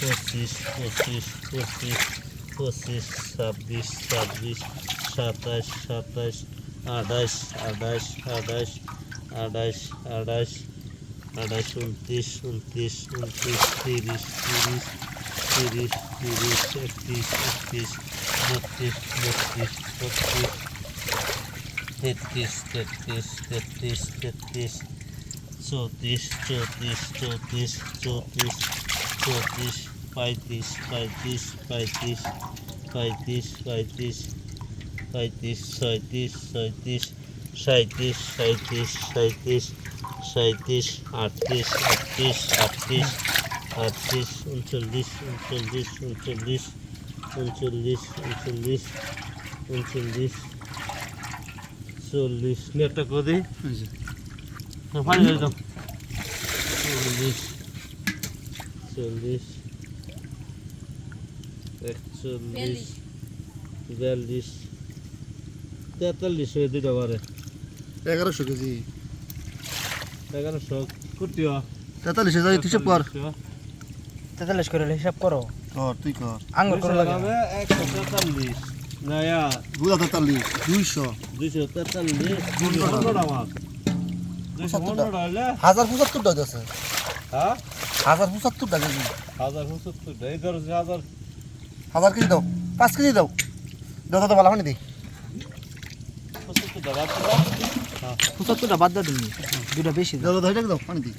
পঁচিশ পঁচিশ পঁচিশ পঁচিশ, ছাব্বিশ ছাব্বিশ, সাতাশ সাতাশ, আঠাশ আঠাশ আঠাশ আঠাশ আঠাশ আঠাশ, উনত্রিশ উনত্রিশ উনত্রিশ, তিরিশ তিরিশ তিরিশ তিরিশ, একত্রিশ একত্রিশ, বত্রিশ বত্রিশ বত্রিশ, তেত্রিশ তেত্রিশ তেত্রিশ তেত্রিশ, চৌত্রিশ চৌত্রিশ চৌত্রিশ চৌত্রিশ চৌত্রিশ পঁয়ত্রিশ পঁয়ত্রিশ পঁয়ত্রিশ পঁয়ত্রিশ পঁয়ত্রিশ পঁয়ত্রিশ ছয়ত্রিশ ছয়ত্রিশ সাঁত্রিশ সাঁত্রিশ সাঁত্রিশ সাঁত্রিশ আটত্রিশ আটত্রিশ আটত্রিশ আটত্রিশ উনচল্লিশ উনচল্লিশ উনচল্লিশ উনচল্লিশ উনচল্লিশ উনচল্লিশ চল্লিশ নেটটা করে দিই পানি ধরে দাও চল্লিশ চল্লিশ একচল্লিশ বিয়াল্লিশ তেতাল্লিশ হয়ে দুইটা বারে। এগারোশো কেজি। এগারোশো। কুটিও তেতাল্লিশ হাজার হিসাব কর। তেতাল্লিশ করে হিসাব করো। কর তুই কর। আঙ্গুর করে লাগে। না। একশো তেতাল্লিশ। নয়া। দুই হাজার তেতাল্লিশ দুইশো। দুইশো তেতাল্লিশ। হাজার পঁচাত্তর টাকা আছে হ্যাঁ? হাজার পঁচাত্তর টাকা হাজার পঁচাত্তরটা এই ধরো হাজার হাজার কেজি দাও পাঁচ কেজি দাও। দাদা তো ভালো হয়নি দিই পঁচাত্তরটা বাদ দাও তুমি। দুটা বেশি দাদা এটাকে দাও পানি দিই